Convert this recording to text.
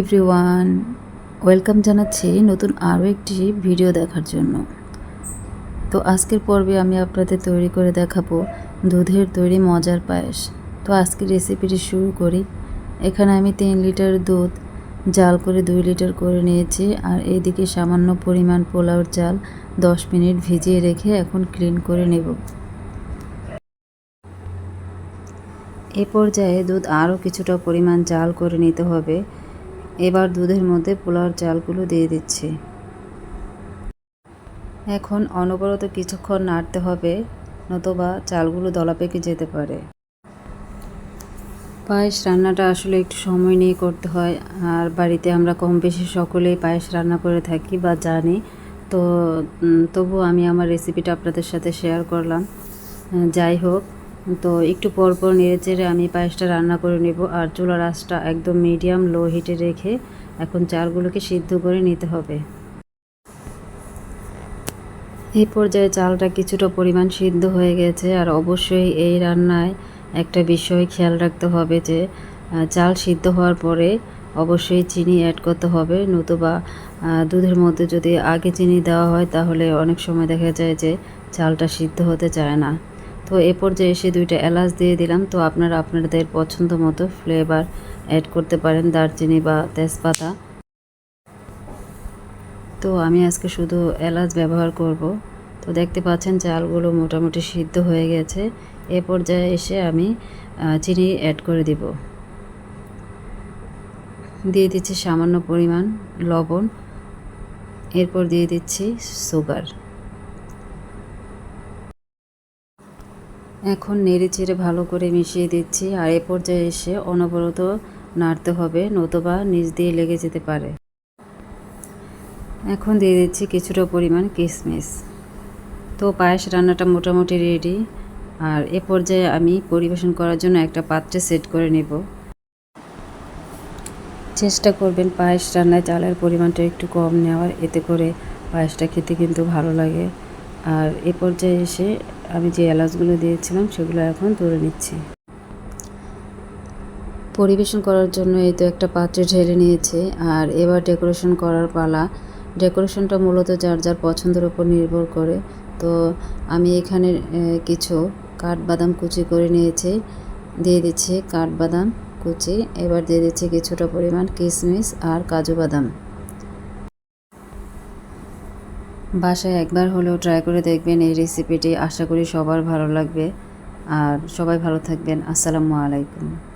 Everyone, welcome জানাচ্ছি নতুন আরও একটি ভিডিও দেখার জন্য। তো আজকের পর্বে আমি আপনাদের তৈরি করে দেখাবো দুধের তৈরি মজার পায়েস। তো আজকের রেসিপিটি শুরু করি। এখানে আমি তিন লিটার দুধ, জাল করে দুই লিটার করে নিয়েছি আর এইদিকে সামান্য পরিমাণ পোলাওর চাল দশ মিনিট ভিজিয়ে রেখে এখন ক্লিন করে নেব। এ পর্যায়ে দুধ আরও কিছুটা পরিমাণ জাল করে নিতে হবে। এবার দুধের মধ্যে পোলাওর চালগুলো দিয়ে দিচ্ছি। এখন অনবরত কিছুক্ষণ নাড়তে হবে, নতুবা চালগুলো দলা পেকে যেতে পারে। পায়েস রান্নাটা আসলে একটু সময় নিয়ে করতে হয়, আর বাড়িতে আমরা কম বেশি সকলেই পায়েস রান্না করে থাকি বা জানি। তো তবু আমি আমার রেসিপিটা আপনাদের সাথে শেয়ার করলাম। যাই হোক তো একটু পর পর নেড়ে চেড়ে আমি পায়েসটা রান্না করে নেব আর চুলার আঁচটা একদম মিডিয়াম লো হিটে রেখে এখন চালগুলোকে সিদ্ধ করে নিতে হবে। এই পর্যায়ে চালটা কিছুটা পরিমাণ সিদ্ধ হয়ে গেছে আর অবশ্যই এই রান্নায় একটা বিষয় খেয়াল রাখতে হবে যে চাল সিদ্ধ হওয়ার পরে অবশ্যই চিনি অ্যাড করতে হবে, নতুবা দুধের মধ্যে যদি আগে চিনি দেওয়া হয় তাহলে অনেক সময় দেখা যায় যে চালটা সিদ্ধ হতে চায় না। তো এ পর্যায়ে এসে দুইটা এলাচ দিয়ে দিলাম। তো আপনারা আপনাদের পছন্দ মতো ফ্লেভার অ্যাড করতে পারেন, দারচিনি বা তেজপাতা। তো আমি আজকে শুধু এলাচ ব্যবহার করব। তো দেখতে পাচ্ছেন চালগুলো মোটামুটি সিদ্ধ হয়ে গেছে। এ পর্যায়ে এসে আমি চিনি অ্যাড করে দিব। দিয়ে দিচ্ছি সামান্য পরিমাণ লবণ। এরপর দিয়ে দিচ্ছি সুগার এখন নেড়ে চেড়ে ভালো করে মিশিয়ে দিচ্ছি আর এ পর্যায়ে এসে অনবরত নাড়তে হবে, নতুবা নিচ দিয়ে লেগে যেতে পারে। এখন দিয়ে দিচ্ছি কিছুটা পরিমাণ কিশমিশ তো পায়েস রান্নাটা মোটামুটি রেডি আর এ পর্যায়ে আমি পরিবেশন করার জন্য একটা পাত্রে সেট করে নেব। চেষ্টা করবেন পায়েস রান্নায় চালের পরিমাণটা একটু কম নেওয়ার, এতে করে পায়েসটা খেতে কিন্তু ভালো লাগে। আর এ পর্যায়ে এসে আমি যে এলাচগুলো দিয়েছিলাম, সেগুলো এখন তুলে নিচ্ছি। পরিবেশন করার জন্য এই তো একটা পাত্রে ঢেলে নিয়েছে, আর এবার ডেকোরেশন করার পালা। ডেকোরেশনটা মূলত যার যার পছন্দের উপর নির্ভর করে। তো আমি এখানে কিছু কাঠবাদাম কুচি করে নিয়েছি, দিয়ে দিচ্ছি কাঠবাদাম কুচি, এবার দিয়ে দিচ্ছি কিছুটা পরিমাণ কিশমিশ আর কাজু বাদাম। বাসায় একবার হলেও ট্রাই করে দেখবেন এই রেসিপিটি আশা করি সবার ভালো লাগবে। আর সবাই ভালো থাকবেন। আসসালামু আলাইকুম।